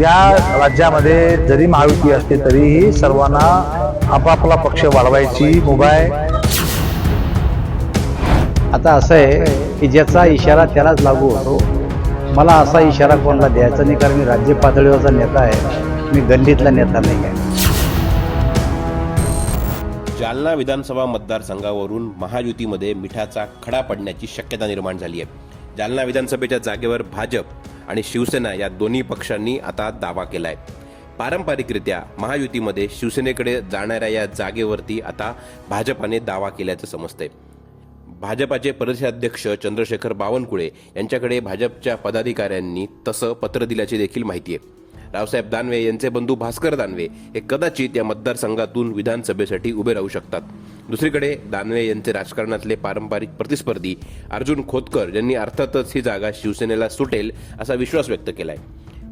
या राज्यामध्ये जरी महायुती असते तरीही सर्वांना आपापला पक्ष वाढवायची मुभा आहे. आता असं आहे की ज्याचा इशारा त्यालाच लागू होतो. मला असा इशारा कोणाला द्यायचा नाही कारण मी राज्य पातळीवरचा नेता आहे. मी गल्लीतला नेता नाही आहे. जालना विधानसभा मतदारसंघावरून महायुतीमध्ये मिठाचा खडा पडण्याची शक्यता निर्माण झाली आहे. जालना विधानसभेच्या जागेवर भाजप आणि शिवसेना या दोन्ही पक्षांनी आता दावा केलाय. पारंपरिकरित्या महायुतीमध्ये शिवसेनेकडे जाणाऱ्या या जागेवरती आता भाजपाने दावा केल्याचं समजतंय. भाजपाचे प्रदेशाध्यक्ष चंद्रशेखर बावनकुळे यांच्याकडे भाजपच्या पदाधिकाऱ्यांनी तसं पत्र दिल्याची देखील माहिती आहे. रावसाहेब दानवे यांचे बंधू भास्कर दानवे हे कदाचित या मतदारसंघातून विधानसभेसाठी उभे राहू शकतात. दुसरीकडे दानवे यांचे राजकारणातले पारंपरिक प्रतिस्पर्धी अर्जुन खोतकर यांनी अर्थातच ही जागा शिवसेनेला सुटेल असा विश्वास व्यक्त केलाय.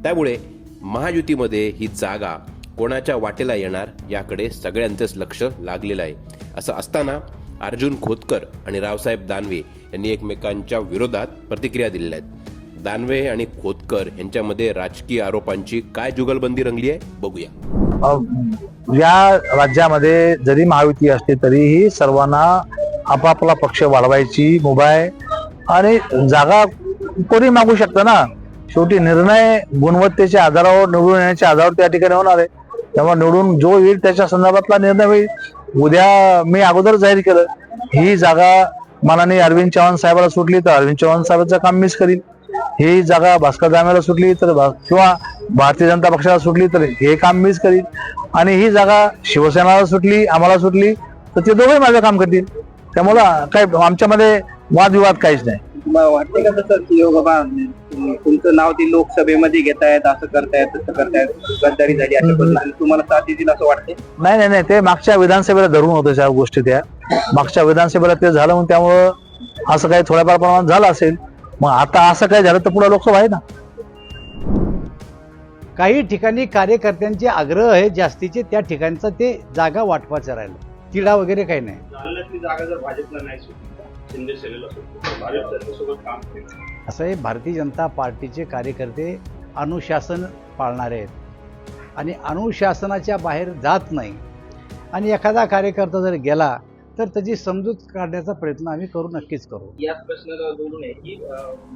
त्यामुळे महायुतीमध्ये ही जागा कोणाच्या वाटेला येणार याकडे सगळ्यांचंच लक्ष लागलेलं आहे. असं असताना अर्जुन खोतकर आणि रावसाहेब दानवे यांनी एकमेकांच्या विरोधात प्रतिक्रिया दिलेल्या आहेत. दानवे आणि खोतकर यांच्यामध्ये राजकीय आरोपांची काय जुगलबंदी रंगली आहे? बघूया. या राज्यामध्ये जरी महायुती असली तरीही सर्वांना आपापला पक्ष वाढवायची मुभा आहे. आणि जागा कोणी मागू शकतं ना? शेवटी निर्णय गुणवत्तेच्या आधारावर निवडून येण्याच्या आधारावर त्या ठिकाणी होणार आहे. त्यामुळे निवडून जो येईल त्याच्या संदर्भातला निर्णय होईल. उद्या मी अगोदर जाहीर केलं ही जागा मानाने अरविंद चव्हाण साहेबाला सुटली तर अरविंद चव्हाण साहेबांचं काम मिस करील ही जागा भास्कर दामेला सुटली तर किंवा भारतीय जनता पक्षाला सुटली तर हे काम मीच करीन. आणि ही जागा शिवसेनाला सुटली आम्हाला सुटली तर ते दोघे माझं काम करतील. त्यामुळं काय आमच्यामध्ये वादविवाद काहीच नाही. वाटते का तसं की हो बाबा तुमचं नाव ती लोकसभेमध्ये घेतायत असं करतायत तसं करतायत गद्दारी झाली अशा तुम्हाला साथ देतील असं वाटते नाही नाही नाही ते मागच्या विधानसभेला धरून होतं त्या गोष्टी त्या. मागच्या विधानसभेला ते झालं म्हणून त्यामुळं असं काही थोड्याफार प्रमाणात झालं असेल. मग आता असं काय झालं तर पुढे लोकसभा आहे ना? काही ठिकाणी कार्यकर्त्यांचे आग्रह आहे जास्तीचे त्या ठिकाणचा ते जागा वाटपाचं राहिलं. तिढा वगैरे काही नाही. जालन्यातली जागा जर भाजपला नाही सुटली शिंदे सेनेला सुटली तर भाजप त्यांच्यासोबत काम करेल. असं आहे भारतीय जनता पार्टीचे कार्यकर्ते अनुशासन पाळणारे आहेत. आणि अनुशासनाच्या बाहेर जात नाही. आणि एखादा कार्यकर्ता जर गेला तर त्याची समजूत काढण्याचा प्रयत्न आम्ही करू नक्कीच करू. याच प्रश्नाला जोडून आहे की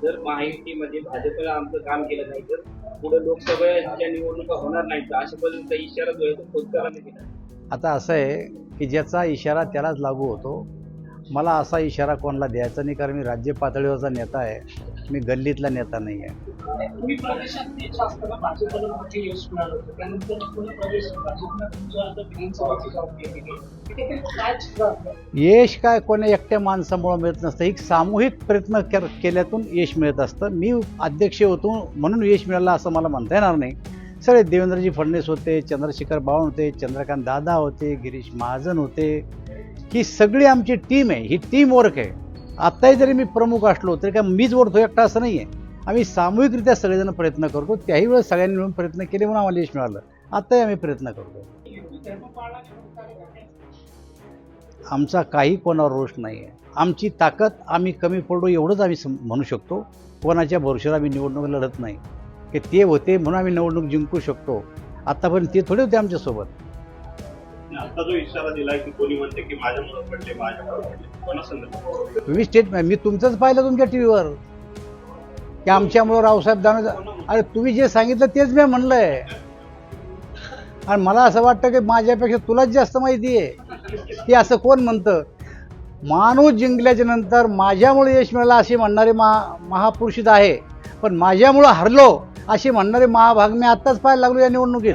जर महायुतीमध्ये भाजपला आमचं काम केलं नाही तर पुढे लोकसभेच्या निवडणुका होणार नाहीत तर अशा पद्धतीचा इशारा जो आहे तो खोतकरांनी दिला. आता असं आहे की ज्याचा इशारा त्यालाच लागू होतो. मला असा इशारा कोणाला द्यायचा नाही कारण मी राज्य पातळीवरचा नेता आहे. मी गल्लीतला नेता नाही आहे तुम्ही प्रदेशाध्यक्ष असताना भाजपला मोठे यश मिळालं होतं? त्यानंतर पुणे प्रदेश भाजपनं तुमच्या आता विधानसभाची जबाबदारी दिली तिथे काही काय चित्र असतं? यश काय कोणी एकट्या माणसामुळं मिळत नसतं. एक सामूहिक प्रयत्न कर- केल्यातून यश मिळत असतं. मी अध्यक्ष होतो म्हणून यश मिळालं असं मला म्हणता येणार नाही. सगळे देवेंद्रजी फडणवीस होते चंद्रशेखर बावण होते चंद्रकांत दादा होते गिरीश महाजन होते. ही सगळी आमची टीम आहे. ही टीम वर्क आहे. आत्ताही जरी मी प्रमुख असलो तरी काय मीच ओढतो एकटा असं नाही आहे आम्ही सामूहिकरित्या सगळेजण प्रयत्न करतो. त्याही वेळेस सगळ्यांनी मिळून प्रयत्न केले म्हणून आम्हाला यश मिळालं. आत्ताही आम्ही प्रयत्न करतो. आमचा काही कोणावर रोष नाही आहे आमची ताकद आम्ही कमी पडलो एवढंच आम्ही म्हणू शकतो. कोणाच्या भरोश्यावर आम्ही निवडणूक लढत नाही. की ते होते म्हणून आम्ही निवडणूक जिंकू शकतो. आत्तापर्यंत ते थोडे होते आमच्यासोबत. आता जो इशारा दिलाय की कोणी म्हणते की माझ्यामुळे पडले माझ्यामुळे पडले कोणा संदर्भात तुम्ही मी तुमचंच पाहिलं तुमच्या टी व्हीवर की आमच्यामुळं रावसाहेब दानवे अरे तुम्ही जे सांगितलं तेच मी म्हणलंय. आणि मला असं वाटतं की माझ्यापेक्षा तुलाच जास्त माहिती आहे. की असं कोण म्हणतं? माणूस जिंकल्याच्या नंतर माझ्यामुळे यश मिळालं असे म्हणणारे महा महापुरुषित आहे. पण माझ्यामुळं हरलो असे म्हणणारे महाभाग मी आत्ताच पाहायला लागलो या निवडणुकीत.